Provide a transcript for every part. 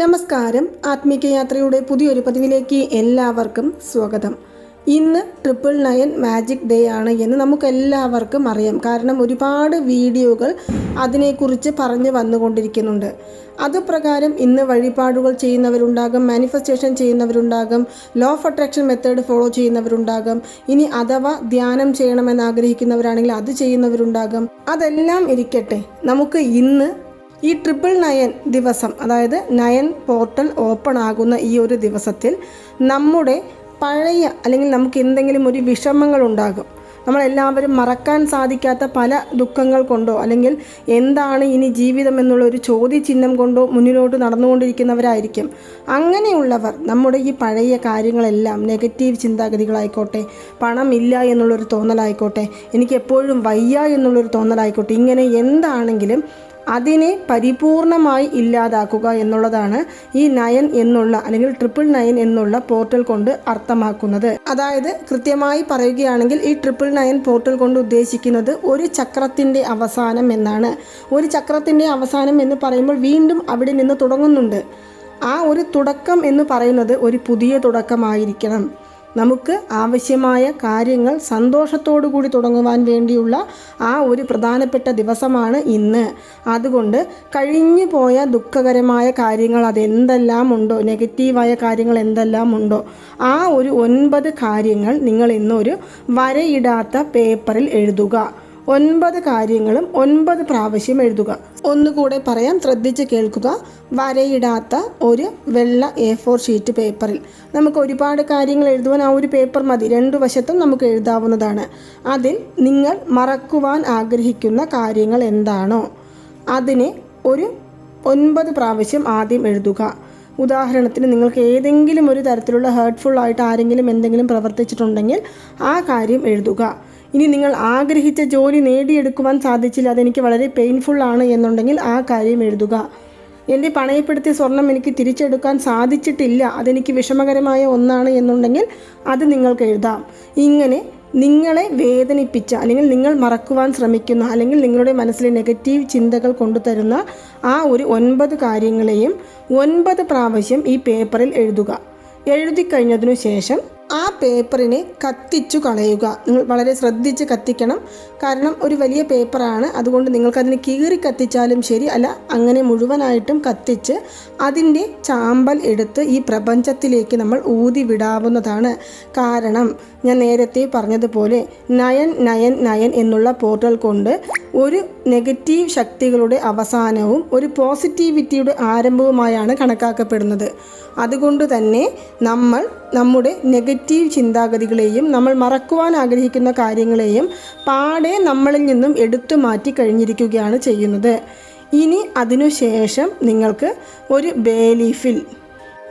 നമസ്കാരം. ആത്മീക യാത്രയുടെ പുതിയൊരു പതിവിലേക്ക് എല്ലാവർക്കും സ്വാഗതം. ഇന്ന് ട്രിപ്പിൾ നയൻ മാജിക് ഡേ ആണ് എന്ന് നമുക്ക് എല്ലാവർക്കും അറിയാം. കാരണം ഒരുപാട് വീഡിയോകൾ അതിനെക്കുറിച്ച് പറഞ്ഞു വന്നുകൊണ്ടിരിക്കുന്നുണ്ട്. അതുപ്രകാരം ഇന്ന് വഴിപാടുകൾ ചെയ്യുന്നവരുണ്ടാകും manifestation ചെയ്യുന്നവരുണ്ടാകും law of attraction method follow ചെയ്യുന്നവരുണ്ടാകും. ഇനി അഥവാ ധ്യാനം ചെയ്യണമെന്ന് ആഗ്രഹിക്കുന്നവരാണെങ്കിൽ അത് ചെയ്യുന്നവരുണ്ടാകും. അതെല്ലാം ഇരിക്കട്ടെ. നമുക്ക് ഇന്ന് ഈ ട്രിപ്പിൾ നയൻ ദിവസം അതായത് നയൻ പോർട്ടൽ ഓപ്പൺ ആകുന്ന ഈ ഒരു ദിവസത്തിൽ നമ്മുടെ പഴയ അല്ലെങ്കിൽ നമുക്ക് എന്തെങ്കിലും ഒരു വിഷമങ്ങൾ ഉണ്ടാകും. നമ്മളെല്ലാവരും മറക്കാൻ സാധിക്കാത്ത പല ദുഃഖങ്ങൾ കൊണ്ടോ അല്ലെങ്കിൽ എന്താണ് ഇനി ജീവിതം എന്നുള്ള ഒരു ചോദ്യചിഹ്നം കൊണ്ടോ മുന്നിലോട്ട് നടന്നുകൊണ്ടിരിക്കുന്നവരായിരിക്കും. അങ്ങനെയുള്ളവർ നമ്മുടെ ഈ പഴയ കാര്യങ്ങളെല്ലാം നെഗറ്റീവ് ചിന്താഗതികളായിക്കോട്ടെ പണമില്ല എന്നുള്ളൊരു തോന്നലായിക്കോട്ടെ എനിക്ക് എപ്പോഴും വയ്യ എന്നുള്ളൊരു തോന്നലായിക്കോട്ടെ ഇങ്ങനെ എന്താണെങ്കിലും അതിനെ പരിപൂർണമായി ഇല്ലാതാക്കുക എന്നുള്ളതാണ് ഈ നയൻ എന്നുള്ള അല്ലെങ്കിൽ ട്രിപ്പിൾ നയൻ എന്നുള്ള പോർട്ടൽ കൊണ്ട് അർത്ഥമാക്കുന്നത്. അതായത് കൃത്യമായി പറയുകയാണെങ്കിൽ ഈ ട്രിപ്പിൾ നയൻ പോർട്ടൽ കൊണ്ട് ഉദ്ദേശിക്കുന്നത് ഒരു ചക്രത്തിന്റെ അവസാനം എന്നാണ്. ഒരു ചക്രത്തിന്റെ അവസാനം എന്ന് പറയുമ്പോൾ വീണ്ടും അവിടെ നിന്ന് തുടങ്ങുന്നുണ്ട്. ആ ഒരു തുടക്കം എന്ന് പറയുന്നത് ഒരു പുതിയ തുടക്കമായിരിക്കണം. നമുക്ക് ആവശ്യമായ കാര്യങ്ങൾ സന്തോഷത്തോടു കൂടി തുടങ്ങുവാൻ വേണ്ടിയുള്ള ആ ഒരു പ്രധാനപ്പെട്ട ദിവസമാണ് ഇന്ന്. അതുകൊണ്ട് കഴിഞ്ഞു പോയ ദുഃഖകരമായ കാര്യങ്ങൾ അതെന്തെല്ലാം ഉണ്ടോ നെഗറ്റീവായ കാര്യങ്ങൾ എന്തെല്ലാം ഉണ്ടോ ആ ഒരു ഒൻപത് കാര്യങ്ങൾ നിങ്ങൾ ഇന്നൊരു വരയിടാത്ത പേപ്പറിൽ എഴുതുക. ഒൻപത് കാര്യങ്ങളും ഒൻപത് പ്രാവശ്യം എഴുതുക. ഒന്നുകൂടെ പറയാം ശ്രദ്ധിച്ച് കേൾക്കുക. വരയിടാത്ത ഒരു വെള്ള എ ഫോർ ഷീറ്റ് പേപ്പറിൽ നമുക്ക് ഒരുപാട് കാര്യങ്ങൾ എഴുതുവാൻ ആ ഒരു പേപ്പർ മതി. രണ്ടു വശത്തും നമുക്ക് എഴുതാവുന്നതാണ്. അതിൽ നിങ്ങൾ മറക്കുവാൻ ആഗ്രഹിക്കുന്ന കാര്യങ്ങൾ എന്താണോ അതിനെ ഒരു ഒൻപത് പ്രാവശ്യം ആദ്യം എഴുതുക. ഉദാഹരണത്തിന് നിങ്ങൾക്ക് ഏതെങ്കിലും ഒരു തരത്തിലുള്ള ഹേർട്ട്ഫുൾ ആയിട്ട് ആരെങ്കിലും എന്തെങ്കിലും പ്രവർത്തിച്ചിട്ടുണ്ടെങ്കിൽ ആ കാര്യം എഴുതുക. ഇനി നിങ്ങൾ ആഗ്രഹിച്ച ജോലി നേടിയെടുക്കുവാൻ സാധിച്ചില്ല. അതെനിക്ക് വളരെ പെയിൻഫുൾ ആണ് എന്നുണ്ടെങ്കിൽ ആ കാര്യം എഴുതുക. എന്റെ പണയപ്പെടുത്തിയ സ്വർണം എനിക്ക് തിരിച്ചെടുക്കാൻ സാധിച്ചിട്ടില്ല. അതെനിക്ക് വിഷമകരമായ ഒന്നാണ് എന്നുണ്ടെങ്കിൽ അത് നിങ്ങൾക്ക് എഴുതാം. ഇങ്ങനെ നിങ്ങളെ വേദനിപ്പിച്ച അല്ലെങ്കിൽ നിങ്ങൾ മറക്കുവാൻ ശ്രമിക്കുന്ന അല്ലെങ്കിൽ നിങ്ങളുടെ മനസ്സിലെ നെഗറ്റീവ് ചിന്തകൾ കൊണ്ടുതരുന്ന ആ ഒരു ഒൻപത് കാര്യങ്ങളെയും ഒൻപത് പ്രാവശ്യം ഈ പേപ്പറിൽ എഴുതുക. എഴുതി കഴിഞ്ഞതിനു ശേഷം ആ പേപ്പറിനെ കത്തിച്ചു കളയുക. നിങ്ങൾ വളരെ ശ്രദ്ധിച്ച് കത്തിക്കണം. കാരണം ഒരു വലിയ പേപ്പറാണ്. അതുകൊണ്ട് നിങ്ങൾക്കതിന് കീറി കത്തിച്ചാലും ശരി. അല്ല അങ്ങനെ മുഴുവനായിട്ടും കത്തിച്ച് അതിന്റെ ചാമ്പൽ എടുത്ത് ഈ പ്രപഞ്ചത്തിലേക്ക് നമ്മൾ ഊതി വിടാവുന്നതാണ്. കാരണം ഞാൻ നേരത്തെ പറഞ്ഞതുപോലെ നയൻ നയൻ നയൻ എന്നുള്ള പോർട്ടൽ കൊണ്ട് ഒരു നെഗറ്റീവ് ശക്തികളുടെ അവസാനവും ഒരു പോസിറ്റിവിറ്റിയുടെ ആരംഭവുമായാണ് കണക്കാക്കപ്പെടുന്നത്. അതുകൊണ്ട് തന്നെ നമ്മൾ നമ്മുടെ നെഗറ്റീവ് ചിന്താഗതികളെയും നമ്മൾ മറക്കുവാൻ ആഗ്രഹിക്കുന്ന കാര്യങ്ങളെയും പാടെ നമ്മളിൽ നിന്നും എടുത്തു മാറ്റി കഴിഞ്ഞിരിക്കുകയാണ് ചെയ്യുന്നത്. ഇനി അതിനുശേഷം നിങ്ങൾക്ക് ഒരു ബേലീഫിൽ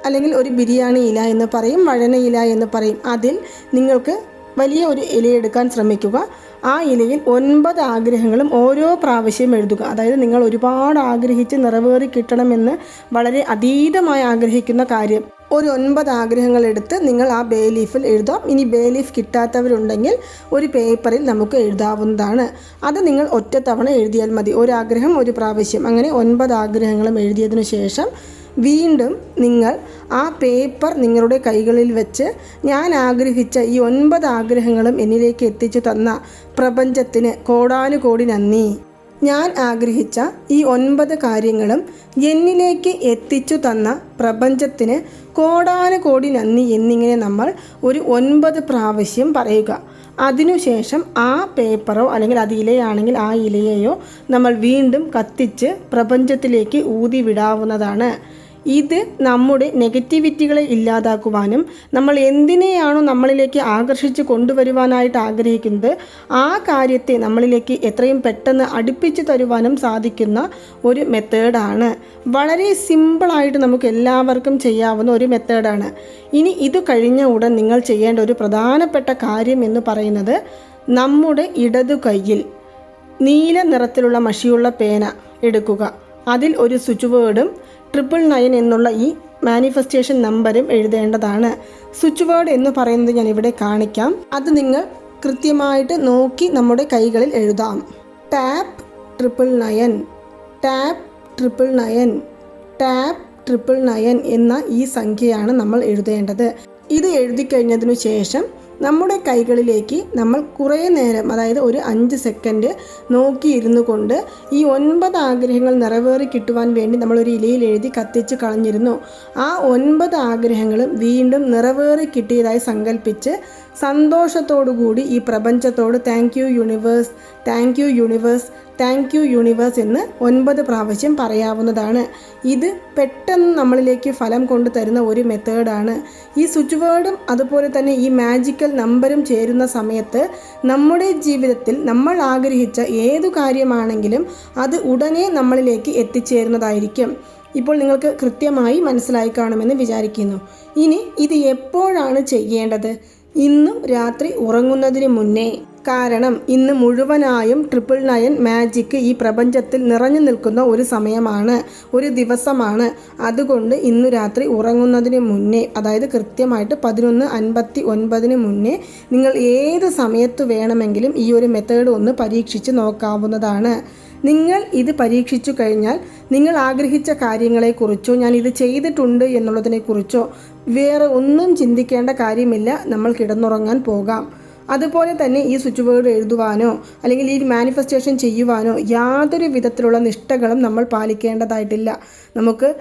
അല്ലെങ്കിൽ ഒരു ബിരിയാണി ഇല എന്ന് പറയും വഴന ഇല എന്ന് പറയും. അതിൽ നിങ്ങൾക്ക് വലിയ ഒരു ഇലയെടുക്കാൻ ശ്രമിക്കുക. ആ ഇലയിൽ ഒൻപത് ആഗ്രഹങ്ങളും ഓരോ പ്രാവശ്യം എഴുതുക. അതായത് നിങ്ങൾ ഒരുപാട് ആഗ്രഹിച്ച് നിറവേറി കിട്ടണമെന്ന് വളരെ അതീതമായി ആഗ്രഹിക്കുന്ന കാര്യം. ഒരു ഒൻപത് ആഗ്രഹങ്ങൾ എടുത്ത് നിങ്ങൾ ആ ബേ ലീഫിൽ എഴുതാം. ഇനി ബേ ലീഫ് കിട്ടാത്തവരുണ്ടെങ്കിൽ ഒരു പേപ്പറിൽ നമുക്ക് എഴുതാവുന്നതാണ്. അത് നിങ്ങൾ ഒറ്റ തവണ എഴുതിയാൽ മതി. ഒരാഗ്രഹം ഒരു പ്രാവശ്യം. അങ്ങനെ ഒൻപത് ആഗ്രഹങ്ങളും എഴുതിയതിനു ശേഷം വീണ്ടും നിങ്ങൾ ആ പേപ്പർ നിങ്ങളുടെ കൈകളിൽ വെച്ച് ഞാൻ ആഗ്രഹിച്ച ഈ ഒൻപത് ആഗ്രഹങ്ങളും എന്നിലേക്ക് എത്തിച്ചു തന്ന പ്രപഞ്ചത്തിന് കോടാനുകോടി നന്ദി. ഞാൻ ആഗ്രഹിച്ച ഈ ഒൻപത് കാര്യങ്ങളും എന്നിലേക്ക് എത്തിച്ചു തന്ന പ്രപഞ്ചത്തിന് കോടാനുകോടി നന്ദി എന്നിങ്ങനെ നമ്മൾ ഒരു ഒൻപത് പ്രാവശ്യം പറയുക. അതിനുശേഷം ആ പേപ്പറോ അല്ലെങ്കിൽ അത് ഇലയാണെങ്കിൽ ആ ഇലയെയോ നമ്മൾ വീണ്ടും കത്തിച്ച് പ്രപഞ്ചത്തിലേക്ക് ഊതി വിടാവുന്നതാണ്. ഇത് നമ്മുടെ നെഗറ്റിവിറ്റികളെ ഇല്ലാതാക്കുവാനും നമ്മൾ എന്തിനെയാണോ നമ്മളിലേക്ക് ആകർഷിച്ച് കൊണ്ടുവരുവാനായിട്ട് ആഗ്രഹിക്കുന്നത് ആ കാര്യത്തെ നമ്മളിലേക്ക് എത്രയും പെട്ടെന്ന് അടുപ്പിച്ച് തരുവാനും സാധിക്കുന്ന ഒരു മെത്തേഡാണ്. വളരെ സിമ്പിളായിട്ട് നമുക്ക് എല്ലാവർക്കും ചെയ്യാവുന്ന ഒരു മെത്തേഡാണ്. ഇനി ഇത് കഴിഞ്ഞ ഉടൻ നിങ്ങൾ ചെയ്യേണ്ട ഒരു പ്രധാനപ്പെട്ട കാര്യം എന്ന് പറയുന്നത് നമ്മുടെ ഇടതു കയ്യിൽ നീല നിറത്തിലുള്ള മഷിയുള്ള പേന എടുക്കുക. അതിൽ ഒരു സ്വിച്ച് വേർഡും ട്രിപ്പിൾ നയൻ എന്നുള്ള ഈ മാനിഫെസ്റ്റേഷൻ നമ്പരും എഴുതേണ്ടതാണ്. സ്വിച്ച് വേർഡ് എന്ന് പറയുന്നത് ഞാൻ ഇവിടെ കാണിക്കാം. അത് നിങ്ങൾ കൃത്യമായിട്ട് നോക്കി നമ്മുടെ കൈകളിൽ എഴുതാം. Tap triple nine tap triple nine tap triple nine എന്ന ഈ സംഖ്യയാണ് നമ്മൾ എഴുതേണ്ടത്. ഇത് എഴുതി കഴിഞ്ഞതിനു ശേഷം നമ്മുടെ കൈകളിലേക്ക് നമ്മൾ കുറേ നേരം അതായത് ഒരു അഞ്ച് സെക്കൻഡ് നോക്കിയിരുന്നു കൊണ്ട് ഈ ഒൻപത് ആഗ്രഹങ്ങൾ നിറവേറി കിട്ടുവാൻ വേണ്ടി നമ്മൾ ഒരു ഇലയിൽ എഴുതി കത്തിച്ച് കളഞ്ഞിരുന്നു. ആ ഒൻപത് ആഗ്രഹങ്ങളും വീണ്ടും നിറവേറി കിട്ടിയതായി സങ്കല്പിച്ച് സന്തോഷത്തോടു കൂടി ഈ പ്രപഞ്ചത്തോട് thank you universe thank you universe thank you universe എന്ന് ഒൻപത് പ്രാവശ്യം പറയാവുന്നതാണ്. ഇത് പെട്ടെന്ന് നമ്മളിലേക്ക് ഫലം കൊണ്ടു തരുന്ന ഒരു മെത്തേഡാണ്. ഈ സ്വിച്ച് വേർഡും അതുപോലെ തന്നെ ഈ മാജിക്കൽ നമ്പറും ചേരുന്ന സമയത്ത് നമ്മുടെ ജീവിതത്തിൽ നമ്മൾ ആഗ്രഹിച്ച ഏതു കാര്യമാണെങ്കിലും അത് ഉടനെ നമ്മളിലേക്ക് എത്തിച്ചേരുന്നതായിരിക്കും. ഇപ്പോൾ നിങ്ങൾക്ക് കൃത്യമായി മനസ്സിലായി കാണുമെന്ന് വിചാരിക്കുന്നു. ഇനി ഇത് എപ്പോഴാണ് ചെയ്യേണ്ടത്? ഇന്നും രാത്രി ഉറങ്ങുന്നതിന് മുന്നേ. കാരണം ഇന്ന് മുഴുവനായും ട്രിപ്പിൾ നയൻ മാജിക്ക് ഈ പ്രപഞ്ചത്തിൽ നിറഞ്ഞു നിൽക്കുന്ന ഒരു സമയമാണ് ഒരു ദിവസമാണ്. അതുകൊണ്ട് ഇന്ന് രാത്രി ഉറങ്ങുന്നതിന് മുന്നേ അതായത് കൃത്യമായിട്ട് പതിനൊന്ന് അൻപത്തി ഒൻപതിന് മുന്നേ നിങ്ങൾ ഏത് സമയത്ത് വേണമെങ്കിലും ഈ ഒരു മെത്തേഡ് ഒന്ന് പരീക്ഷിച്ച് നോക്കാവുന്നതാണ്. നിങ്ങൾ ഇത് പരീക്ഷിച്ചു കഴിഞ്ഞാൽ നിങ്ങൾ ആഗ്രഹിച്ച കാര്യങ്ങളെക്കുറിച്ചോ ഞാൻ ഇത് ചെയ്തിട്ടുണ്ട് എന്നുള്ളതിനെക്കുറിച്ചോ വേറെ ഒന്നും ചിന്തിക്കേണ്ട കാര്യമില്ല. നമ്മൾ കിടന്നുറങ്ങാൻ പോകാം. അതുപോലെ തന്നെ ഈ സ്വിച്ച് ബോർഡ് എഴുതുവാനോ അല്ലെങ്കിൽ ഈ മാനിഫെസ്റ്റേഷൻ ചെയ്യുവാനോ യാതൊരു വിധത്തിലുള്ള നിഷ്ഠകളും നമ്മൾ പാലിക്കേണ്ടതായിട്ടില്ല. നമുക്ക്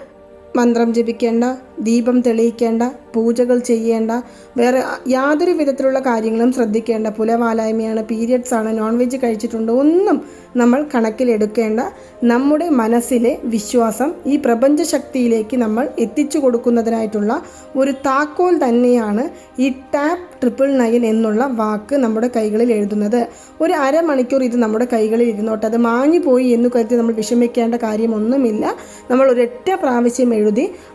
മന്ത്രം ജപിക്കേണ്ട ദീപം തെളിയിക്കേണ്ട പൂജകൾ ചെയ്യേണ്ട വേറെ യാതൊരു വിധത്തിലുള്ള കാര്യങ്ങളും ശ്രദ്ധിക്കേണ്ട. പുലവാലായ്മയാണ് പീരിയഡ്സ് ആണ് നോൺ വെജ് കഴിച്ചിട്ടുണ്ട്. ഒന്നും നമ്മൾ കണക്കിലെടുക്കേണ്ട നമ്മുടെ മനസ്സിലെ വിശ്വാസം ഈ പ്രപഞ്ചശക്തിയിലേക്ക് നമ്മൾ എത്തിച്ചു കൊടുക്കുന്നതിനായിട്ടുള്ള ഒരു താക്കോൽ തന്നെയാണ് ഈ ടാപ്പ് ട്രിപ്പിൾ നയൻ എന്നുള്ള വാക്ക് നമ്മുടെ കൈകളിൽ എഴുതുന്നത്. ഒരു അരമണിക്കൂർ ഇത് നമ്മുടെ കൈകളിൽ ഇരുന്നോട്ടെ. അത് മാഞ്ഞു പോയി എന്ന് കരുതി നമ്മൾ വിഷമിക്കേണ്ട കാര്യമൊന്നുമില്ല. നമ്മൾ ഒരൊറ്റ പ്രാവശ്യം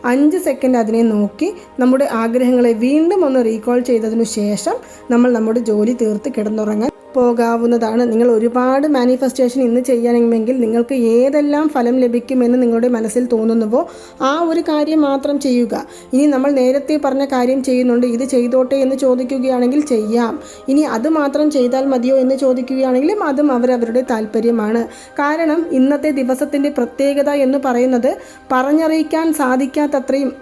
അഞ്ച് സെക്കൻഡ് അതിനെ നോക്കി നമ്മുടെ ആഗ്രഹങ്ങളെ വീണ്ടും ഒന്ന് റീകോൾ ചെയ്തതിനു ശേഷം നമ്മൾ നമ്മുടെ ജോലി തീർത്ത് കിടന്നുറങ്ങാൻ പോകാവുന്നതാണ്. നിങ്ങൾ ഒരുപാട് മാനിഫെസ്റ്റേഷൻ ഇന്ന് ചെയ്യണമെങ്കിൽ നിങ്ങൾക്ക് ഏതെല്ലാം ഫലം ലഭിക്കുമെന്ന് നിങ്ങളുടെ മനസ്സിൽ തോന്നുന്നുവോ ആ ഒരു കാര്യം മാത്രം ചെയ്യുക. ഇനി നമ്മൾ നേരത്തെ പറഞ്ഞ കാര്യം ചെയ്യുന്നുണ്ട്. ഇത് ചെയ്തോട്ടെ എന്ന് ചോദിക്കുകയാണെങ്കിൽ ചെയ്യാം. ഇനി അത് മാത്രം ചെയ്താൽ മതിയോ എന്ന് ചോദിക്കുകയാണെങ്കിലും അതും അവരവരുടെ താല്പര്യമാണ്. കാരണം ഇന്നത്തെ ദിവസത്തിന്റെ പ്രത്യേകത എന്ന് പറയുന്നത് പറഞ്ഞറിയിക്കാൻ സാധിക്കാത്തത്രയും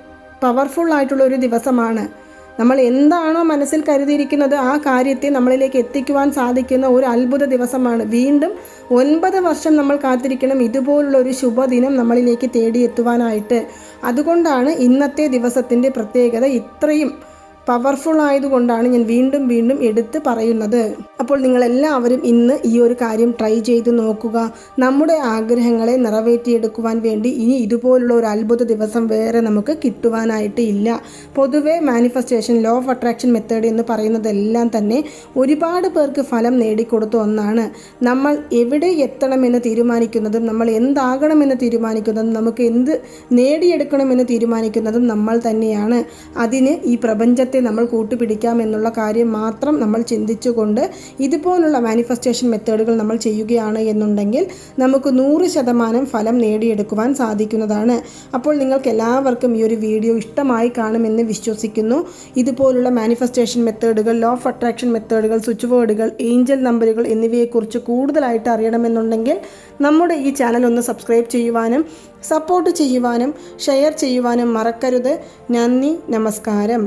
പവർഫുൾ ആയിട്ടുള്ള ഒരു ദിവസമാണ്. നമ്മൾ എന്താണോ മനസ്സിൽ കരുതിയിരിക്കുന്നത് ആ കാര്യത്തെ നമ്മളിലേക്ക് എത്തിക്കുവാൻ സാധിക്കുന്ന ഒരു അത്ഭുത ദിവസമാണ്. വീണ്ടും ഒൻപത് വർഷം നമ്മൾ കാത്തിരിക്കണം. ഇതുപോലുള്ള ഒരു ശുഭദിനം നമ്മളിലേക്ക് തേടിയെത്തുവാനായിട്ട്. അതുകൊണ്ടാണ് ഇന്നത്തെ ദിവസത്തിന്റെ പ്രത്യേകത ഇത്രയും. പവർഫുൾ ആയതുകൊണ്ടാണ് ഞാൻ വീണ്ടും വീണ്ടും എടുത്ത് പറയുന്നത്. അപ്പോൾ നിങ്ങളെല്ലാവരും ഇന്ന് ഈ ഒരു കാര്യം ട്രൈ ചെയ്ത് നോക്കുക. നമ്മുടെ ആഗ്രഹങ്ങളെ നിറവേറ്റിയെടുക്കുവാൻ വേണ്ടി ഇനി ഇതുപോലുള്ള ഒരു അത്ഭുത ദിവസം വേറെ നമുക്ക് കിട്ടുവാനായിട്ട് ഇല്ല. പൊതുവേ manifestation law of attraction method എന്ന് പറയുന്നതെല്ലാം തന്നെ ഒരുപാട് പേർക്ക് ഫലം നേടിക്കൊടുത്ത ഒന്നാണ്. നമ്മൾ എവിടെ എത്തണമെന്ന് തീരുമാനിക്കുന്നതും നമ്മൾ എന്താകണമെന്ന് തീരുമാനിക്കുന്നതും നമുക്ക് എന്ത് നേടിയെടുക്കണമെന്ന് തീരുമാനിക്കുന്നതും നമ്മൾ തന്നെയാണ്. അതിന് ഈ പ്രപഞ്ചത്തെ നമ്മൾ കൂട്ടുപിടിക്കാം എന്നുള്ള കാര്യം മാത്രം നമ്മൾ ചിന്തിച്ചുകൊണ്ട് ഇതുപോലുള്ള മാനിഫെസ്റ്റേഷൻ മെത്തേഡുകൾ നമ്മൾ ചെയ്യുകയാണ് എന്നുണ്ടെങ്കിൽ നമുക്ക് നൂറ് ശതമാനം ഫലം നേടിയെടുക്കുവാൻ സാധിക്കുന്നതാണ്. അപ്പോൾ നിങ്ങൾക്ക് എല്ലാവർക്കും ഈ ഒരു വീഡിയോ ഇഷ്ടമായി കാണുമെന്ന് വിശ്വസിക്കുന്നു. ഇതുപോലുള്ള മാനിഫെസ്റ്റേഷൻ മെത്തേഡുകൾ ലോ ഓഫ് അട്രാക്ഷൻ മെത്തേഡുകൾ സ്വിച്ച് ബോർഡുകൾ ഏഞ്ചൽ നമ്പറുകൾ എന്നിവയെക്കുറിച്ച് കൂടുതലായിട്ട് അറിയണമെന്നുണ്ടെങ്കിൽ നമ്മുടെ ഈ ചാനൽ ഒന്ന് സബ്സ്ക്രൈബ് ചെയ്യുവാനും സപ്പോർട്ട് ചെയ്യുവാനും ഷെയർ ചെയ്യുവാനും മറക്കരുത്. നന്ദി നമസ്കാരം.